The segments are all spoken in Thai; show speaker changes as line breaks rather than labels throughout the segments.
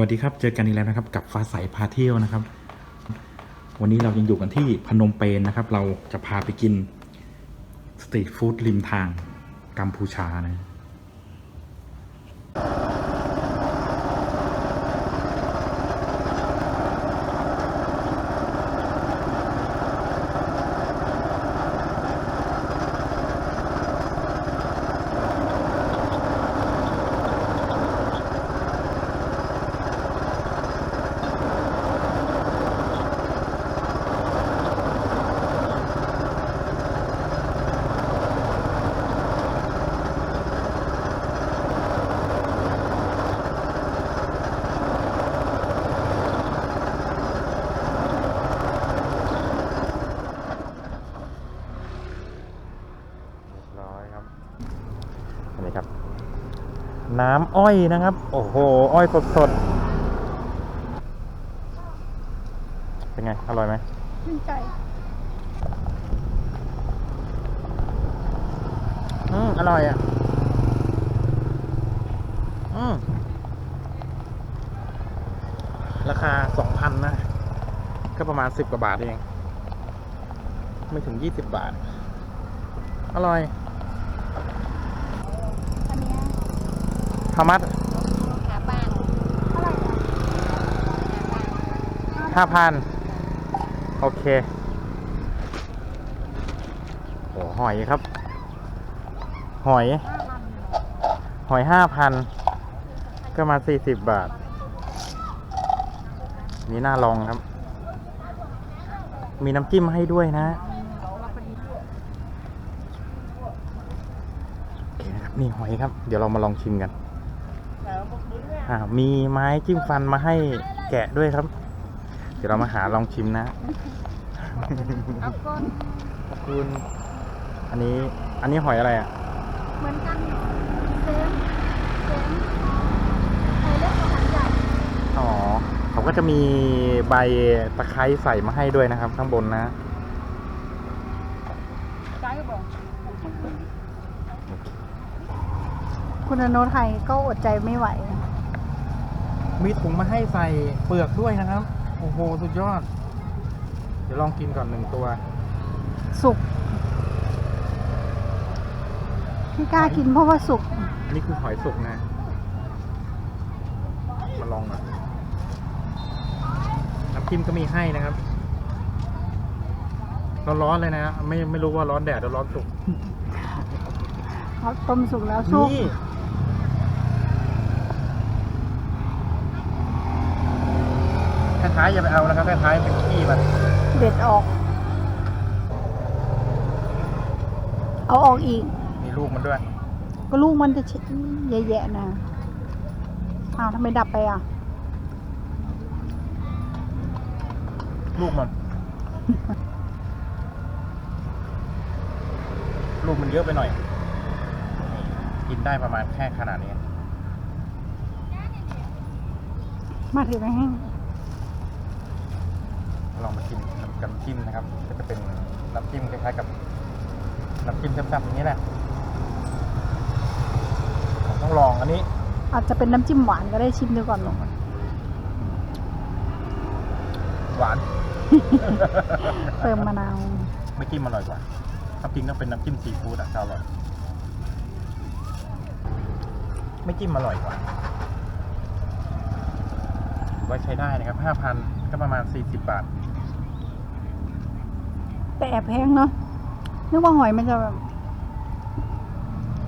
วัสดีครับ เจอกันอีกแล้วนะครับ กับฟ้าใสพาเที่ยวนะครับ วันนี้เรายังอยู่กันที่พนมเปญนะครับ เราจะพาไปกินสตรีทฟู้ดริมทางกัมพูชานะ น้ำอ้อยนะครับ โอ้โห อ้อยสดๆ เป็นไง อร่อยไหม
ชื่นใจ
อืมอร่อยอะ อืมราคาสองพันนะ ก็ประมาณสิบกว่าบาทเอง ไม่ถึงยี่สิบบาท อร่อย
อันเนี้ย
ฮามัด
ขาบ้านเท่าไหร่นะขาบ้าน
ห้าพันโอเคโอ้หอยครับ หอย
ห
อยห้าพันก็มาสี่สิบบาท นี่น่าลองครับ มีน้ำจิ้มให้ด้วยนะโอเคนะครับนี่หอยครับ เดี๋ยวเรามาลองชิมกัน มีไม้จิ้มฟันมาให้แกะด้วยครับ เดี๋ยวเรามาหาลองชิมนะ
เอาก้น
ขอบคุณ อันนี้ อันนี้หอยอะไรอะ
เหมือนกันเซมเซมไข่เล็กกับหางใหญ่
อ๋อ เขาก็จะมีใบตะไคร้ใส่มาให้ด้วยนะครับ ข้างบนนะ
ใจก็บอกคุณอนุไทยก็อดใจไม่ไหว
มีถุงมาให้ใส่เปลือกด้วยนะครับ โอ้โห สุดยอด เดี๋ยวลองกินก่อนหนึ่งตัว
สุกไม่กล้ากินเพราะว่าสุก
อันนี้คือหอยสุกนะ มาลองหน่อยน้ำจิ้มก็มีให้นะครับ ร้อนๆเลยนะ ไม่ไม่รู้ว่าร้อนแดดหรือร้อนสุก
เขาต้มสุกแล้วสุก
นี่ ท้ายๆอย่าไปเอานะครับท้ายๆเป็นขี้มัน
เด็ดออก เอาออกอีก
มีลูกมันด้วย
ก็ลูกมันจะเชแย่ๆนะอ้าวทำไมดับไปอะ
ลูกมัน ลูกมันเยอะไปหน่อยนี่กินได้ประมาณแค่ขนาดนี้
มาถือไปให้
ลองมาชิมกับน้ำจิ้มนะครับ ก็จะเป็นน้ำจิ้มคล้ายๆกับน้ำจิ้มแซ่บๆอย่างนี้แหละผมต้องลองอันนี้
อาจจะเป็นน้ำจิ้มหวานก็ได้ชิมดูก่อนลง
หวาน
เติมมะนาว
ไม่จิ้มอร่อยกว่าถ้าจริงต้องเป็นน้ำจิ้มซีฟู้ดอะจะอร่อยไม่จิ้มอร่อยกว่าถือว่าใช้ได้นะครับห้าพันก็ประมาณสี่สิบบาท
แต่แอบแพงเนาะนึกว่าหอยมันจะแบบ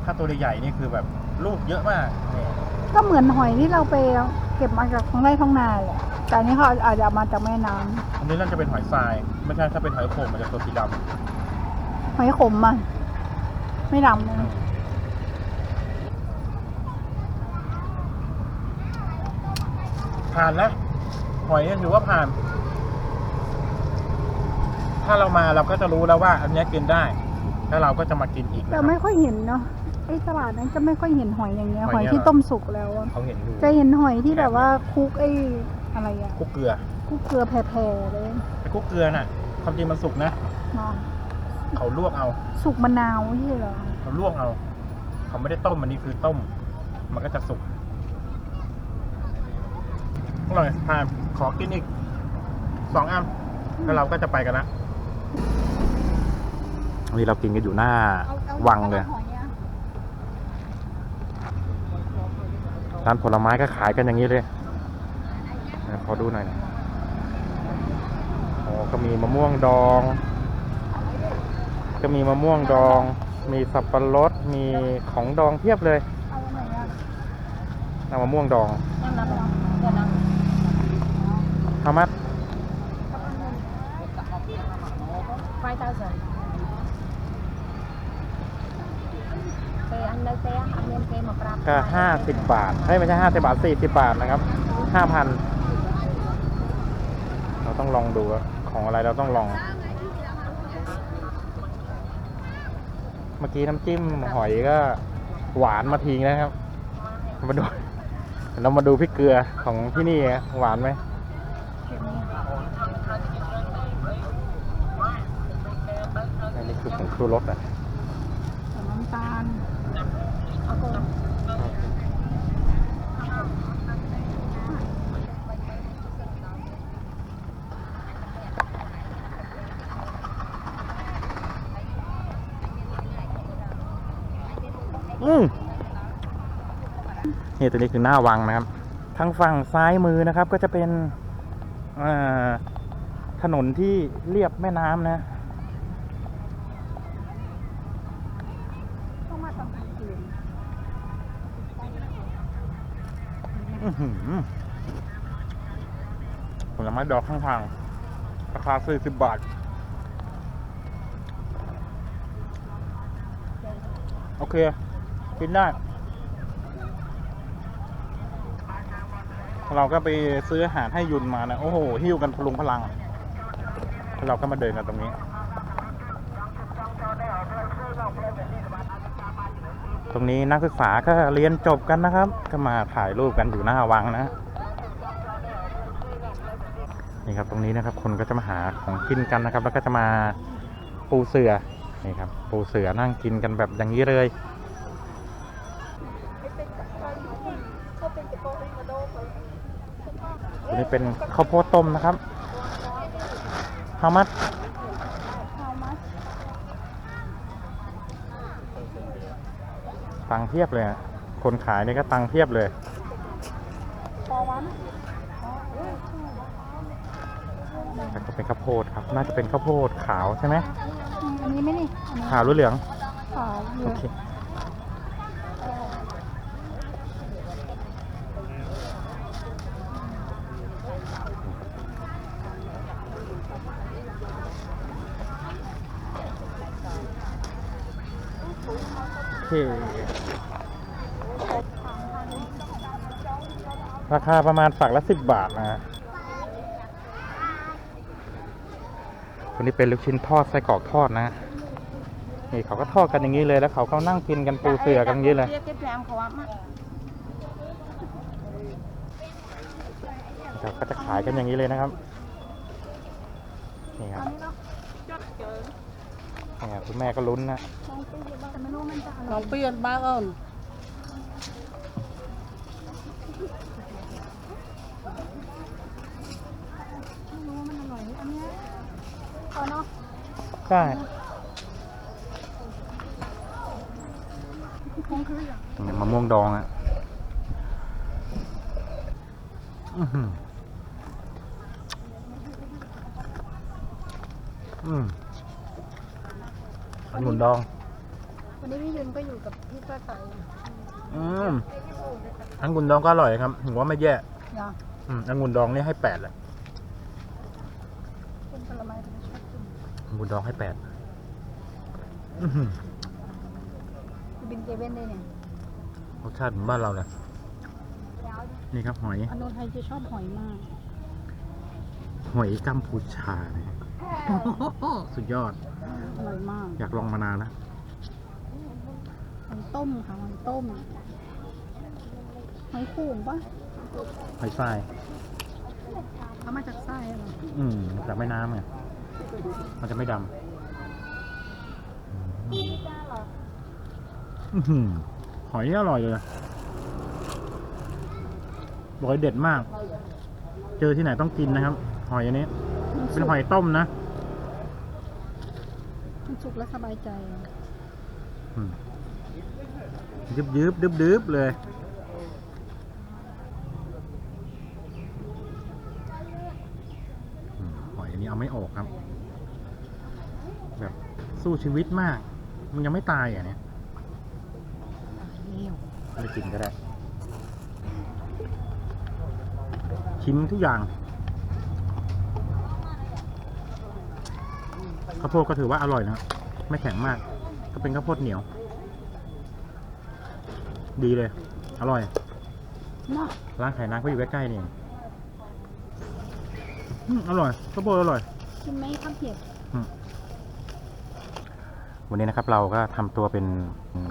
ถ้าตัวใหญ่ๆนี่คือแบบลูกเยอะมากนี่
ก็เหมือนหอยที่เราไปเก็บมาจากท้องไร่ท้องนาแหละแต่อันนี้เขาอาจจะเอามาจากแม่น้
อันนี้น่าจะเป็นหอยทรายไม่ใช่ถ้าเป็นหอยโข่งมันจะตัวสีดำ
หอยขมมันไม่ดำนะำ
ผ่านนะหอยถือว่าผ่าน ถ้าเรามาเราก็จะรู้แล้วว่าอันเนี้ยกินได้ แล้วเราก็จะมากินอีกนะ
แต่
ครับ
ไม่ค่อยเห็นเนาะไอ้ตลาดนั้นจะไม่ค่อยเห็นหอยอย่างเงี้ย
ห
ห
อย
อย
เนี่ย
ที่ต้มสุกแล้วอะ
เขาเห็นอยู่
จะเห็นหอยที่แบบว่าคลุกไอ้อะไรอะ
คุกเกลือ
คลุกเกลือแผ่ๆเลย
ไอ้คุกเกลือน่ะความจริงมันสุกนะ
เนาะ
เขาลวกเอา
สุกมะนาวที่เหรอ
เขาลวกเอา เขาไม่ได้ต้มอันนี้คือต้ม มันก็จะสุกอร่อยผ่านขอกินอีกสองอันแล้วเราก็จะไปกันนะ นี่เรากินกันอยู่หน้า
เอาเอา
วังเลย
อาหอยอะ
ร้านผลไม้ก็ขายกันอย่างนี้เลยไหนขอดูหน่อยนะโอ้ก็มีมะม่วงดอง ก็มีมะม่วงดอง มีสับปะรด มีของดองเพียบเลย
เอาอันไหนอะ
น้ำมะม่วงดอง
นั่นนะเดี๋ยวนะ
how much
ไฟเตาเสร็จเปอันเลยเปอันเรียนเกมมาปรับ
ก็ห้าสิบบาทเฮ้ยไม่ใช่ห้าสิบาทสี่สิบาทนะครับห้าพันเราต้องลองดูว่าของอะไรเราต้องลอง เมื่อกี้น้ำจิ้มหอยก็หวานมาทิ้งนะครับ มาดู เรามาดูพริกเกลือของที่นี่ฮะหวานไหม
เก็บนี่
อันนี้คือผงชูรสอะ
ใส่น้ำตาลเอาโกน
อืม นี่ตัวนี้คือหน้าวังนะครับ ทางฝั่งซ้ายมือนะครับ ก็จะเป็นอ่าถนนที่เรียบแม่น้ำนะ
ต้องมาตอนกลางคืน
อื้อหือผลไม้ดอกข้างทาง ราคาสี่สิบบาท โอเค กินได้ เราก็ไปซื้ออาหารให้ยุนมานะโอ้โหหิ้วกันพลุงพลัง เราก็มาเดินกันตรงนี้ ตรงนี้นักศึกษาก็เรียนจบกันนะครับ ก็มาถ่ายรูปกันอยู่หน้าวังนะนี่ครับตรงนี้นะครับคนก็จะมาหาของกินกันนะครับ แล้วก็จะมาปูเสือนี่ครับปูเสือนั่งกินกันแบบอย่างนี้เลย อันนี้ เป็นข้าวโพดต้มนะครับ how much
เอามา
ตังค์เทียบเลยอะคนขายนี่ก็ตังค์เทียบเลย
พอวัน
แล้วก็เป็นข้าวโพดครับ น่าจะเป็นข้าวโพดขาวใช่ไหม
อืมอันนี้ไหมนี่อันนี้
ขาวหรือเหลือง
ขาวเย
โอ
อะ
เค เค ราคาประมาณฝักละสิบบาทนะฮะวันนี้เป็นลูกชิ้นทอดไส้กรอกทอดนะฮะนี่เขาก็ทอดกันอย่างนี้เลยแล้วเขาก็นั่งกินกันปูเสือกันอย่างนี้เลย
เรียกเก็บแรมเขาว่ามา
นะครับก็จะขายกันอย่างนี้เลยนะครับ นี่ครับ
อันนี้ เนาะ
นี่ครับคุณแม่ก็ลุ้นนะ
ลองไปดูบ้างแต่ไม่รู้มันจะอ
ล
ร่อ
อยงเปลี่ยนบ้างเอิญ
ไม่รู้ว่ามันอร่อยอันเนี้ยเอาเนาะ
ใช่
คงคืออย่าง
มะม่วงดองอะอื้อ หืออืมองุ่นดอง
วันนี้พี่ยุนก็อยู่กับพี่ป้าใส
อืมองุ่นดองก็อร่อยครับถือว่าไม่แย่
เนาะ
อืมองุ่นดองนี่ให้แปดเลย
เป็นผลไม้ที่ชอบกิน
องุ่นดองให้แปดอื้อหือ
คือบินเจเว่นได้เนี่ย
รสชาติเหมือนบ้านเราเลยนี่ครับหอย
อนุไทยจะชอบหอยมาก
หอยกัมพูชาเนี่ยสุดยอด
อร่อยมาก
อยากลองมานานแล้ว
หอยต้มค่ะหอยต้มหอยโข่งปะ
หอยทราย
เอามาจากไส้เหรอ
อืมจากแม่น้ำไงมันจะไม่ดำอื้อหือหอยนี่อร่อยเลยบอกเลยเด็ดมาก เจอที่ไหนต้องกินนะครับ หอยอันนี้
มัน
เป็
สุ
น
ก
หอยต้มนะ
มันสุกแล้วสบายใจ
อืมยึบยึบดึบดึบเลย อืมหอยอันนี้เอาไม่ออกครับ แบบสู้ชีวิตมาก มันยังไม่ตายอะเนี่ยไม่กินก็ได้ ชิมทุกอย่าง ข้าวโพดก็ถือว่าอร่อยนะไม่แข็งมาก ก็เป็นข้าวโพดเหนียว ดีเลย อร่อย
เนาะ
ร้านขายน้ำก็อยู่ใกล้ๆนี่เองอืมอร่อยข้าวโพดอร่อย
กินไหมข้าวเผ็ด
วันนี้นะครับเราก็ทำตัวเป็น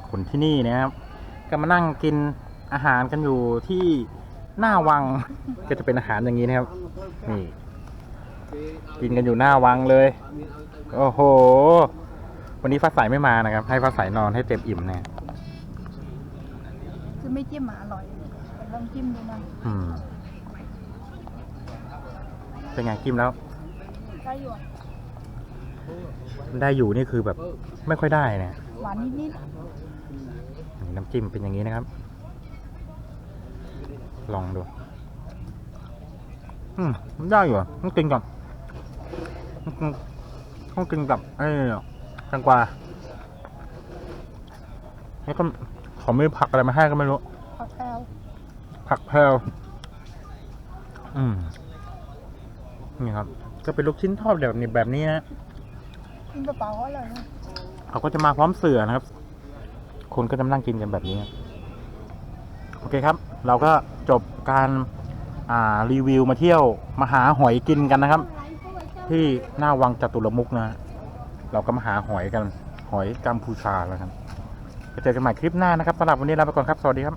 คนที่นี่นะครับ ก็มานั่งกินอาหารกันอยู่ที่หน้าวัง ก็จะเป็นอาหารอย่างนี้นะครับ นี่ กินกันอยู่หน้าวังเลย โอ้โห วันนี้ฟ้าใสไม่มานะครับ ให้ฟ้าใสนอนให้เต็มอิ่มนะ
คือไม่จิ้มหมาอร่อยลองจิ้มดูนะ
อืมเป็นไงกินแล้ว
ได้อยู่อะ
ได้อยู่นี่คือแบบ ไม่ค่อยได้นะ
หวานนิด
นี่น้ำจิ้มเป็นอย่างนี้นะครับ ลองดู อืมได้อยู่อะต้องกินกับอืม ต้องกินกับไอ้แตงกวาแล้วก็เขาไม่ผักอะไรมาให้ก็ไม่รู้
ๆผักแพรว
ผักแพรวอืมนี่ครับ ก็เป็นลูกชิ้นทอดแบบนี้แบบนี้นะ
กินเปล่าๆก็อร่อยนะ
เขาก็จะมาพร้อมเสือนะครับ คนก็จะมานั่งกินกันแบบนี้ โอเคครับ เราก็จบการอ่ารีวิวมาเที่ยวมาหาหอยกินกันนะครับ ที่หน้าวังจตุรมุกนะ เราก็มาหาหอยกัน หอยกัมพูชาแล้วครับไปเจอกันใหม่คลิปหน้านะครับสำหรับวันนี้ลาไปก่อนครับ สวัสดีครับ